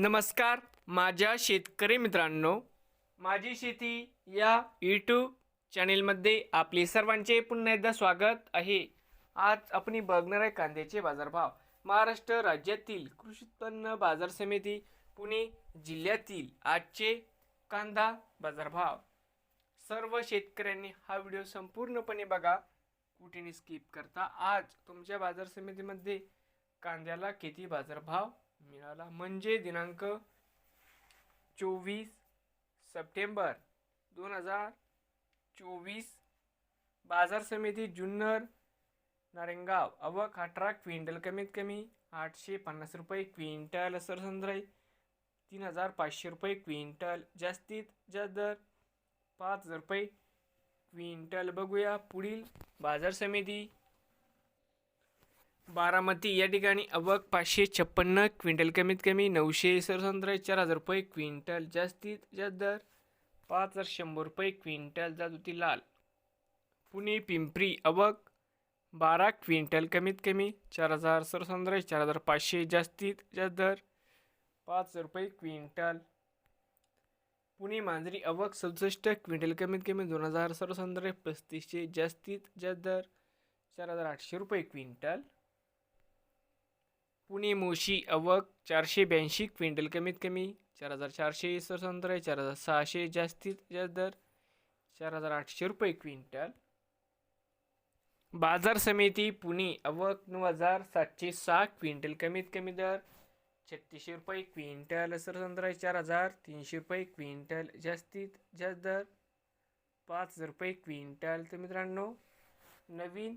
नमस्कार माझ्या शेतकरी मित्रांनो. माझी शेती या यूट्यूब चॅनेलमध्ये आपले सर्वांचे पुन्हा एकदा स्वागत आहे. आज आपण बघणार आहे कांद्याचे बाजारभाव. महाराष्ट्र राज्यातील कृषी उत्पन्न बाजार समिती पुणे जिल्ह्यातील आजचे कांदा बाजारभाव. सर्व शेतकऱ्यांनी हा व्हिडिओ संपूर्णपणे बघा. कुठेही स्किप करता. आज तुमच्या बाजार समितीमध्ये कांद्याला किती बाजारभाव मिळाला. म्हणजे दिनांक चोवीस सप्टेंबर दोन हजार चोवीस. बाजार समिती जुन्नर नारेंगाव. अवक अठरा क्विंटल कमीत कमी आठशे पन्नास रुपये क्विंटल सरसंद्राई तीन हजार पाचशे रुपये क्विंटल जास्तीत जास्त दर पाच हजार रुपये. क्विंटल बघूया पुढील बाजार समिती बारामती या ठिकाणी अवक पाचशे छप्पन्न क्विंटल कमीत कमी नऊशे सरसंत्र चार हजार रुपये क्विंटल जास्तीत जास्त दर पाच हजार शंभर रुपये क्विंटल जादुती लाल. पुणे पिंपरी अवक बारा क्विंटल कमीत कमी चार हजार सरसंत्र चार हजार पाचशे जास्तीत जास्त दर पाच हजार रुपये क्विंटल. पुणे मांजरी अवक सदुसष्ट क्विंटल कमीत कमी दोन हजार सरसंत्र पस्तीसशे जास्तीत जास्त दर चार हजार आठशे रुपये क्विंटल. पुणे मोशी अवक चारशे ब्याऐंशी क्विंटल कमीत कमी चार हजार चारशे सरसंत्र चार हजार सहाशे जास्तीत जास्त दर चार हजार आठशे रुपये क्विंटल. बाजार समिती पुणे अवक नऊ हजार सातशे सहा क्विंटल कमीत कमी दर छत्तीसशे रुपये क्विंटल. सरसंत्र चार हजार तीनशे रुपये क्विंटल जास्तीत जास्त दर पाच हजार रुपये क्विंटल. तर मित्रांनो नवीन